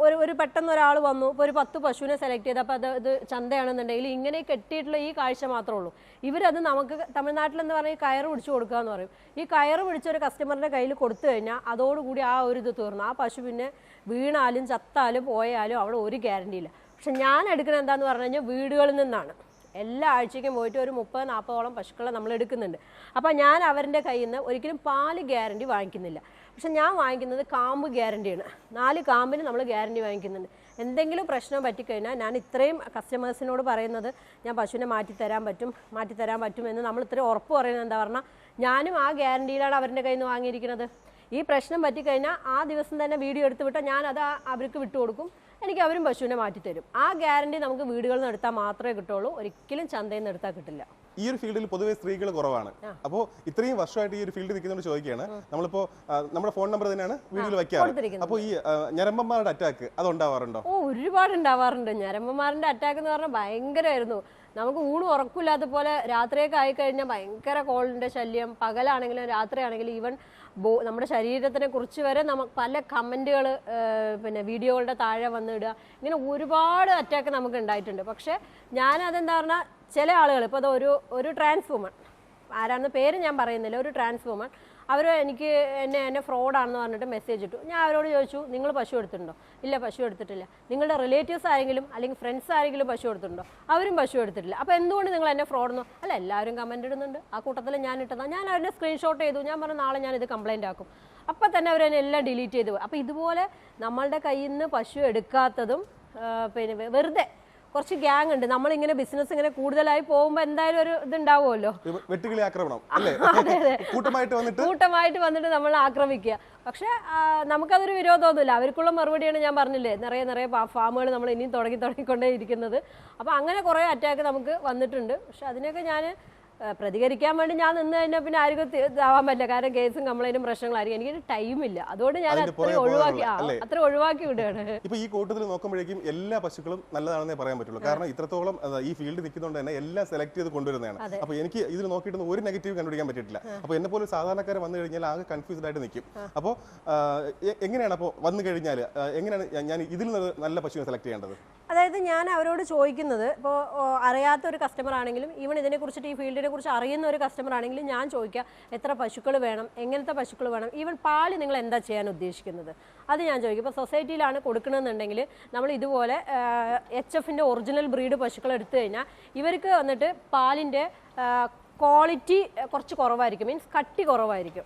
ഒരു ഒരു പെട്ടെന്ന് ഒരാൾ വന്നു. ഇപ്പോൾ ഒരു പത്ത് പശുവിനെ സെലക്ട് ചെയ്ത് അപ്പോൾ അത് ഇത് ചന്തയാണെന്നുണ്ടെങ്കിൽ ഇങ്ങനെ കെട്ടിയിട്ടുള്ള ഈ കാഴ്ച മാത്രമേ ഉള്ളൂ. ഇവരത് നമുക്ക് തമിഴ്നാട്ടിലെന്ന് പറഞ്ഞാൽ ഈ കയറ് പിടിച്ച് കൊടുക്കുക എന്ന് പറയും. ഈ കയറ് പിടിച്ച ഒരു കസ്റ്റമറിന്റെ കയ്യിൽ കൊടുത്തു കഴിഞ്ഞാൽ അതോടുകൂടി ആ ഒരു ഇത് തീർന്നു. ആ പശു പിന്നെ വീണാലും ചത്താലും പോയാലും അവിടെ ഒരു ഗ്യാരണ്ടി ഇല്ല. പക്ഷെ ഞാൻ എടുക്കുന്നത് എന്താന്ന് പറഞ്ഞു കഴിഞ്ഞാൽ വീടുകളിൽ നിന്നാണ്. എല്ലാ ആഴ്ചയ്ക്കും പോയിട്ട് ഒരു മുപ്പത് നാൽപ്പതോളം പശുക്കളെ നമ്മൾ എടുക്കുന്നുണ്ട്. അപ്പോൾ ഞാൻ അവരുടെ കയ്യിൽ നിന്ന് ഒരിക്കലും പാൽ ഗ്യാരണ്ടി വാങ്ങിക്കുന്നില്ല. പക്ഷെ ഞാൻ വാങ്ങിക്കുന്നത് കാമ്പ് ഗ്യാരണ്ടിയാണ്. നാല് കാമ്പിന് നമ്മൾ ഗ്യാരണ്ടി വാങ്ങിക്കുന്നുണ്ട്. എന്തെങ്കിലും പ്രശ്നം പറ്റിക്കഴിഞ്ഞാൽ ഞാൻ ഇത്രയും കസ്റ്റമേഴ്സിനോട് പറയുന്നത് ഞാൻ പശുവിനെ മാറ്റിത്തരാൻ പറ്റും മാറ്റിത്തരാൻ പറ്റുമെന്ന് നമ്മൾ ഇത്രയും ഉറപ്പ് പറയുന്നത് എന്താ പറഞ്ഞാൽ ഞാനും ആ ഗ്യാരണ്ടിയിലാണ് അവരുടെ കയ്യിൽ നിന്ന് വാങ്ങിയിരിക്കുന്നത്. ഈ പ്രശ്നം പറ്റിക്കഴിഞ്ഞാൽ ആ ദിവസം തന്നെ വീഡിയോ എടുത്ത് വിട്ടാൽ ഞാൻ അത് അവർക്ക് വിട്ടുകൊടുക്കും എനിക്ക് അവരും പശുവിനെ മാറ്റിത്തരും ആ ഗ്യാരണ്ടി നമുക്ക് വീടുകളിൽ നിന്ന് എടുത്താൽ മാത്രമേ കിട്ടുള്ളൂ ഒരിക്കലും ചന്തയിൽ നിന്ന് എടുത്താൽ കിട്ടില്ല. ഈ ഒരു ഫീൽഡിൽ പൊതുവെ സ്ത്രീകൾ കുറവാണ്. അപ്പോൾ ഇത്രയും വർഷമായിട്ട് ഈ ഒരു ഫീൽഡിൽ നിൽക്കുന്നതുകൊണ്ട് ചോദിക്കുകയാണ്. നമ്മളിപ്പോ നമ്മുടെ ഫോൺ നമ്പർ തന്നെയാണ് വീഡിയോയിൽ വയ്ക്കാറ് അപ്പൊ അപ്പോൾ ഈ ഞരമ്പന്മാരുടെ അറ്റാക്ക് അത് ഉണ്ടാവാറുണ്ടോ ഓ ഒരുപാട് ഉണ്ടാവാറുണ്ട്. ഞരമ്പന്മാരുടെ അറ്റാക്ക് എന്ന് പറഞ്ഞാൽ ഭയങ്കരമായിരുന്നു. നമുക്ക് ഊണ് ഉറക്കില്ലാത്ത പോലെ രാത്രിയൊക്കെ ആയിക്കഴിഞ്ഞാൽ ഭയങ്കര കോളിന്റെ ശല്യം. പകലാണെങ്കിലും രാത്രിയാണെങ്കിലും ഈവൻ നമ്മുടെ ശരീരത്തിനെ കുറിച്ച് വരെ നമുക്ക് പല കമന്റുകൾ പിന്നെ വീഡിയോകളുടെ താഴെ വന്നിടുക ഇങ്ങനെ ഒരുപാട് അറ്റാക്ക് നമുക്ക് ഉണ്ടായിട്ടുണ്ട് പക്ഷെ ഞാൻ അതെന്താ പറഞ്ഞാൽ ചില ആളുകൾ ഇപ്പോൾ അത് ഒരു ഒരു ട്രാൻസ് വുമൺ ആരാണെന്ന് പേര് ഞാൻ പറയുന്നില്ല ഒരു ട്രാൻസ് വുമൺ അവർ എനിക്ക് എന്നെ എന്നെ ഫ്രോഡാണെന്ന് പറഞ്ഞിട്ട് മെസ്സേജ് ഇട്ടു. ഞാൻ അവരോട് ചോദിച്ചു നിങ്ങൾ പശു എടുത്തിട്ടുണ്ടോ? ഇല്ല പശു എടുത്തിട്ടില്ല. നിങ്ങളുടെ റിലേറ്റീവ്സ് ആരെങ്കിലും അല്ലെങ്കിൽ ഫ്രണ്ട്സ് ആരെങ്കിലും പശു എടുത്തിട്ടുണ്ടോ? അവരും പശു എടുത്തിട്ടില്ല. അപ്പോൾ എന്തുകൊണ്ട് നിങ്ങൾ എന്നെ ഫ്രോഡെന്നോ? അല്ല എല്ലാവരും കമന്റ് ഇടുന്നുണ്ട്. ആ കൂട്ടത്തിൽ ഞാൻ ഇട്ടതാണ് ഞാൻ അവരുടെ സ്ക്രീൻഷോട്ട് ചെയ്തു. ഞാൻ പറഞ്ഞു നാളെ ഞാൻ ഇത് കംപ്ലൈന്റ് ആക്കും. അപ്പം തന്നെ അവർ എന്നെ എല്ലാം ഡിലീറ്റ് ചെയ്തു. അപ്പോൾ ഇതുപോലെ നമ്മളുടെ കയ്യിൽ നിന്ന് പശു എടുക്കാത്തതും പിന്നെ വെറുതെ കുറച്ച് ഗ്യാങ് ഉണ്ട്. നമ്മളിങ്ങനെ ബിസിനസ് ഇങ്ങനെ കൂടുതലായി പോകുമ്പോൾ എന്തായാലും ഒരു ഇതുണ്ടാവുമല്ലോ. ഉണ്ടാവുമല്ലോ വെട്ടുകിളി ആക്രമണം. കൂട്ടമായിട്ട് വന്നിട്ട്? കൂട്ടമായിട്ട് വന്നിട്ട് നമ്മൾ ആക്രമിക്കുക. പക്ഷെ നമുക്കതൊരു വിരോധമൊന്നുമില്ല. അവർക്കുള്ള മറുപടിയാണ് ഞാൻ പറഞ്ഞില്ലേ? നിറയെ നിറയെ ഫാമുകൾ നമ്മൾ ഇനിയും തുടങ്ങി തുടങ്ങിക്കൊണ്ടേ ഇരിക്കുന്നത് അപ്പോൾ അങ്ങനെ കുറേ അറ്റാക്ക് നമുക്ക് വന്നിട്ടുണ്ട്. പക്ഷെ അതിനൊക്കെ ഞാൻ പ്രതികരിക്കാൻ വേണ്ടി ഞാൻ നിന്ന് കഴിഞ്ഞാൽ പിന്നെ ആർക്കും ഇതാവാൻ പറ്റില്ല. കാരണം കേസും കംപ്ലൈന്റും പ്രശ്നങ്ങളായിരിക്കും. എനിക്ക് ടൈമില്ല അതുകൊണ്ട് ഞാൻ അത്ര ഒഴിവാക്കി? അത്ര ഒഴിവാക്കി വിടുകയാണ്. ഇപ്പൊ ഈ കൂട്ടത്തിൽ നോക്കുമ്പോഴേക്കും എല്ലാ പശുക്കളും നല്ലതാണെന്നേ പറയാൻ പറ്റുള്ളൂ. കാരണം ഇത്രത്തോളം ഈ ഫീൽഡ് നിൽക്കുന്നതുകൊണ്ട് തന്നെ എല്ലാം സെലക്ട് ചെയ്ത് കൊണ്ടുവരുന്നതാണ്. അപ്പൊ എനിക്ക് ഇതിൽ നോക്കിയിട്ട് ഒരു നെഗറ്റീവ് കണ്ടുപിടിക്കാൻ പറ്റിയിട്ടില്ല. അപ്പൊ എന്നെ പോലെ സാധാരണക്കാരെ വന്നു കഴിഞ്ഞാൽ ആകെ കൺഫ്യൂസ്ഡ് ആയിട്ട് നിൽക്കും അപ്പോൾ എങ്ങനെയാണ് അപ്പോൾ വന്നു കഴിഞ്ഞാൽ എങ്ങനെയാണ് ഞാൻ- ഞാൻ ഇതിൽ നിന്ന് നല്ല പശുവിനെ സെലക്ട് ചെയ്യേണ്ടത്? അതായത് ഞാൻ അവരോട് ചോദിക്കുന്നത് ഇപ്പോൾ അറിയാത്ത ഒരു കസ്റ്റമർ ആണെങ്കിലും ഈവൻ ഇതിനെ കുറിച്ചിട്ട് ഈ ഫീൽഡിനെ കുറിച്ച് അറിയുന്ന ഒരു കസ്റ്റമർ ആണെങ്കിലും ഞാൻ ചോദിക്കുക എത്ര പശുക്കൾ വേണം എങ്ങനത്തെ പശുക്കൾ വേണം ഈവൻ പാൽ നിങ്ങൾ എന്താ ചെയ്യാൻ ഉദ്ദേശിക്കുന്നത്? അത് ഞാൻ ചോദിക്കും. ഇപ്പോൾ സൊസൈറ്റിയിലാണ് കൊടുക്കണമെന്നുണ്ടെങ്കിൽ നമ്മൾ ഇതുപോലെ എച്ച് എഫിന്റെ ഒറിജിനൽ ബ്രീഡ് പശുക്കൾ എടുത്തു കഴിഞ്ഞാൽ ഇവർക്ക് വന്നിട്ട് പാലിന്റെ ക്വാളിറ്റി കുറച്ച് കുറവായിരിക്കും. മീൻസ് കട്ടി കുറവായിരിക്കും.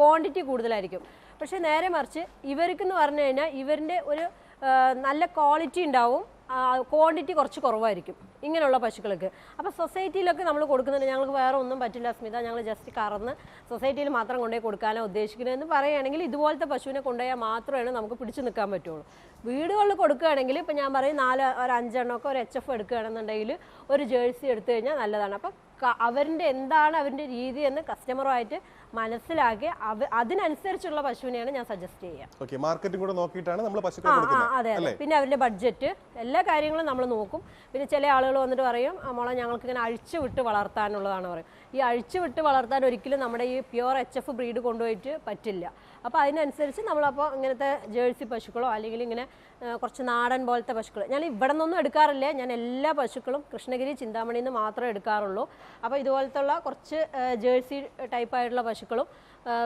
ക്വാണ്ടിറ്റി കൂടുതലായിരിക്കും. പക്ഷേ നേരെ മറിച്ച് ഇവർക്കെന്ന് പറഞ്ഞു കഴിഞ്ഞാൽ ഇവരിന്റെ ഒരു നല്ല ക്വാളിറ്റി ഉണ്ടാവും. ക്വാണ്ടിറ്റി കുറച്ച് കുറവായിരിക്കും ഇങ്ങനെയുള്ള പശുക്കൾക്ക്. അപ്പോൾ സൊസൈറ്റിയിലൊക്കെ നമ്മൾ കൊടുക്കുന്നുണ്ട്. ഞങ്ങൾക്ക് വേറെ ഒന്നും പറ്റില്ല സ്മിത. ഞങ്ങൾ ജസ്റ്റ് കറന്ന് സൊസൈറ്റിയിൽ മാത്രം കൊണ്ടുപോയി കൊടുക്കാനോ ഉദ്ദേശിക്കുന്നതെന്ന് പറയുകയാണെങ്കിൽ ഇതുപോലത്തെ പശുവിനെ കൊണ്ടുപോയാൽ മാത്രമാണ് നമുക്ക് പിടിച്ചു നിൽക്കാൻ പറ്റുള്ളൂ. വീടുകളിൽ കൊടുക്കുകയാണെങ്കിൽ ഇപ്പം ഞാൻ പറയും നാല് ഒരു അഞ്ചെണ്ണമൊക്കെ ഒരു എച്ച് എഫ് എടുക്കുകയാണെന്നുണ്ടെങ്കിൽ ഒരു ജേഴ്സി എടുത്തു കഴിഞ്ഞാൽ നല്ലതാണ്. അപ്പം അവരിന്റെ എന്താണ് അവരിന്റെ രീതി എന്ന് കസ്റ്റമറുമായിട്ട് മനസ്സിലാക്കി അതിനനുസരിച്ചുള്ള പശുവിനെയാണ് ഞാൻ സജസ്റ്റ് ചെയ്യുക മാർക്കറ്റും കൂടെ നോക്കിയിട്ടാണ് നമ്മൾ അതെ അതെ. പിന്നെ അവരുടെ ബഡ്ജറ്റ് എല്ലാ കാര്യങ്ങളും നമ്മൾ നോക്കും. പിന്നെ ചില ആളുകൾ വന്നിട്ട് പറയും "ആ, മോളെ ഞങ്ങൾക്ക് ഇങ്ങനെ അഴിച്ചു വിട്ട് വളർത്താനുള്ളതാണ് പറയും. ഈ അഴിച്ചു വിട്ട് വളർത്താൻ ഒരിക്കലും നമ്മുടെ ഈ പ്യുവർ എച്ച് എഫ് ബ്രീഡ് കൊണ്ടുപോയിട്ട് പറ്റില്ല. അപ്പോൾ അതിനനുസരിച്ച് നമ്മളപ്പോൾ ഇങ്ങനത്തെ ജേഴ്സി പശുക്കളോ അല്ലെങ്കിൽ ഇങ്ങനെ കുറച്ച് നാടൻ പോലത്തെ പശുക്കൾ ഞാൻ ഇവിടെ നിന്നൊന്നും എടുക്കാറില്ല. ഞാൻ എല്ലാ പശുക്കളും കൃഷ്ണഗിരി ചിന്താമണിയിൽ നിന്ന് മാത്രമേ എടുക്കാറുള്ളൂ. അപ്പോൾ ഇതുപോലത്തുള്ള കുറച്ച് ജേഴ്സി ടൈപ്പായിട്ടുള്ള പശുക്കളും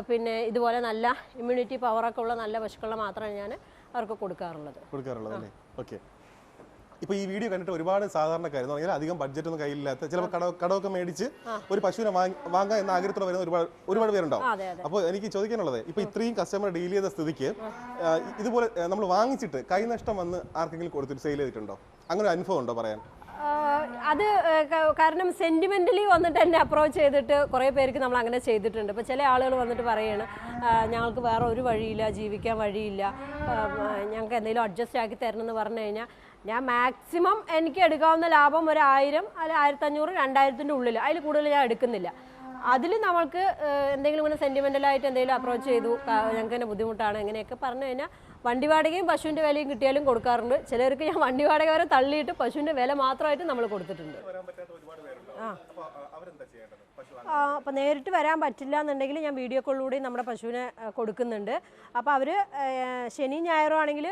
പിന്നെ ഇതുപോലെ നല്ല ഇമ്മ്യൂണിറ്റി പവറൊക്കെ ഉള്ള നല്ല പശുക്കളെ മാത്രമേ ഞാൻ അവർക്ക് കൊടുക്കാറുള്ളത്. കൊടുക്കാറുള്ളത് അല്ലേ? ഓക്കെ. ഇപ്പൊ ഈ വീഡിയോ കണ്ടിട്ട് ഒരുപാട് സാധാരണക്കാർ എന്ന് പറഞ്ഞാൽ അധികം ബഡ്ജറ്റ് ഒന്നും കയ്യിലില്ലാത്ത ചിലപ്പോൾ കട കടമൊക്കെ മേടിച്ച് ഒരു പശുവിനെ വാങ്ങാ വാങ്ങാൻ എന്ന ആഗ്രഹത്തോടെ വരുന്ന ഒരുപാട് ഒരുപാട് പേരുണ്ടാവും. അപ്പോൾ എനിക്ക് ചോദിക്കാനുള്ളത് ഇപ്പൊ ഇത്രയും കസ്റ്റമർ ഡീൽ ചെയ്ത സ്ഥിതിക്ക് ഇതുപോലെ നമ്മൾ വാങ്ങിച്ചിട്ട് കൈനഷ്ടം വന്ന് ആർക്കെങ്കിലും കൊടുത്തിട്ട് സെയിൽ ചെയ്തിട്ടുണ്ടോ? അങ്ങനെ ഒരു അനുഭവം ഉണ്ടോ പറയാൻ? അത് കാരണം സെന്റിമെന്റലി വന്നിട്ട് എന്നെ അപ്രോച്ച് ചെയ്തിട്ട് കുറേ പേർക്ക് നമ്മൾ അങ്ങനെ ചെയ്തിട്ടുണ്ട്. ഇപ്പോൾ ചില ആളുകൾ വന്നിട്ട് പറയാണ് ഞങ്ങൾക്ക് വേറെ ഒരു വഴിയില്ല ജീവിക്കാൻ വഴിയില്ല. ഞങ്ങൾക്ക് എന്തെങ്കിലും അഡ്ജസ്റ്റ് ആക്കി തരണം എന്ന് പറഞ്ഞു കഴിഞ്ഞാൽ ഞാൻ മാക്സിമം എനിക്ക് എടുക്കാവുന്ന ലാഭം ഒരു ആയിരം അല്ല ആയിരത്തഞ്ഞൂറ് രണ്ടായിരത്തിന്റെ ഉള്ളിൽ. അതിൽ കൂടുതൽ ഞാൻ എടുക്കുന്നില്ല. അതിൽ നമ്മൾക്ക് എന്തെങ്കിലും ഇങ്ങനെ സെന്റിമെന്റലായിട്ട് എന്തെങ്കിലും അപ്രോച്ച് ചെയ്തു ഞങ്ങൾക്ക് തന്നെ ബുദ്ധിമുട്ടാണ് എങ്ങനെയൊക്കെ പറഞ്ഞു കഴിഞ്ഞാൽ വണ്ടി വാടകയും പശുവിന്റെ വിലയും കിട്ടിയാലും കൊടുക്കാറുണ്ട്. ചിലർക്ക് ഞാൻ വണ്ടി വാടക വരെ തള്ളിയിട്ട് പശുവിന്റെ വില മാത്രമായിട്ട് നമ്മൾ കൊടുത്തിട്ടുണ്ട്. ആ. അപ്പോൾ നേരിട്ട് വരാൻ പറ്റില്ല എന്നുണ്ടെങ്കിൽ ഞാൻ വീഡിയോ കോളിലൂടെ നമ്മുടെ പശുവിനെ കൊടുക്കുന്നുണ്ട്. അപ്പോൾ അവർ ശനി ഞായറും ആണെങ്കിൽ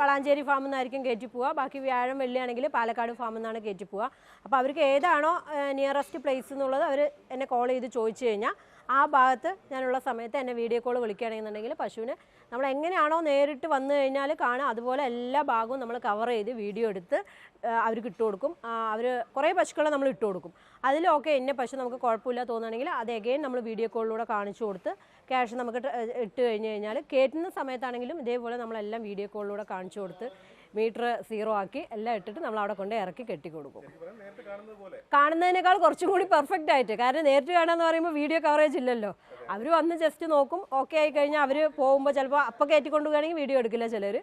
വളാഞ്ചേരി ഫാമിൽ നിന്നായിരിക്കും കയറ്റി പോവുക. ബാക്കി വ്യാഴം വെള്ളിയാണെങ്കിൽ പാലക്കാട് ഫാമിൽ നിന്നാണ് കയറ്റി പോവുക. അപ്പോൾ അവർക്ക് ഏതാണോ നിയറസ്റ്റ് പ്ലേസ് എന്നുള്ളത് അവർ എന്നെ കോൾ ചെയ്ത് ചോദിച്ചു കഴിഞ്ഞാൽ ആ ഭാഗത്ത് ഞാനുള്ള സമയത്ത് എന്നെ വീഡിയോ കോൾ വിളിക്കുകയാണെന്നുണ്ടെങ്കിൽ പശുവിന് നമ്മൾ എങ്ങനെയാണോ നേരിട്ട് വന്നു കഴിഞ്ഞാൽ കാണാം അതുപോലെ എല്ലാ ഭാഗവും നമ്മൾ കവർ ചെയ്ത് വീഡിയോ എടുത്ത് അവർക്ക് ഇട്ട് കൊടുക്കും. അവർ കുറേ പശുക്കളെ നമ്മൾ ഇട്ട് കൊടുക്കും. അതിലൊക്കെ എന്നെ പശു നമുക്ക് കുഴപ്പമില്ല തോന്നുകയാണെങ്കിൽ അത് എഗെയിൻ നമ്മൾ വീഡിയോ കോളിലൂടെ കാണിച്ചു കൊടുത്ത് ക്യാഷ് നമുക്ക് ഇട്ട് കഴിഞ്ഞ് കഴിഞ്ഞാൽ കയറ്റുന്ന സമയത്താണെങ്കിലും ഇതേപോലെ നമ്മളെല്ലാം വീഡിയോ കോളിലൂടെ കാണിച്ചു കൊടുത്ത് മീറ്റർ സീറോ ആക്കി എല്ലാം ഇട്ടിട്ട് നമ്മൾ അവിടെ കൊണ്ട് ഇറക്കി കെട്ടി കൊടുക്കും. കാണുന്നതിനേക്കാൾ കുറച്ചും കൂടി പെർഫെക്റ്റ് ആയിട്ട്. കാരണം നേരിട്ട് കാണാന്ന് പറയുമ്പോൾ വീഡിയോ കവറേജ് ഇല്ലല്ലോ. അവർ വന്ന് ജസ്റ്റ് നോക്കും. ഓക്കെ ആയി കഴിഞ്ഞാൽ അവർ പോകുമ്പോൾ ചിലപ്പോൾ അപ്പം കയറ്റിക്കൊണ്ട് പോകുകയാണെങ്കിൽ വീഡിയോ എടുക്കില്ല ചിലർ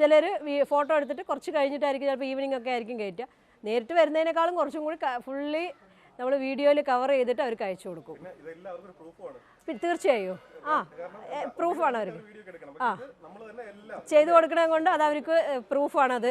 ചിലർ ഫോട്ടോ എടുത്തിട്ട് കുറച്ച് കഴിഞ്ഞിട്ടായിരിക്കും ചിലപ്പോൾ ഈവനിങ് ഒക്കെ ആയിരിക്കും കയറ്റുക നേരിട്ട് വരുന്നതിനേക്കാളും കുറച്ചും കൂടി ഫുള്ളി നമ്മൾ വീഡിയോയിൽ കവർ ചെയ്തിട്ട് അവർക്ക് അയച്ചു കൊടുക്കും. തീർച്ചയായും. ആ പ്രൂഫാണ് അവർക്ക്. ആ. ചെയ്തു കൊടുക്കണത് കൊണ്ട് അത് അവർക്ക് പ്രൂഫാണത്.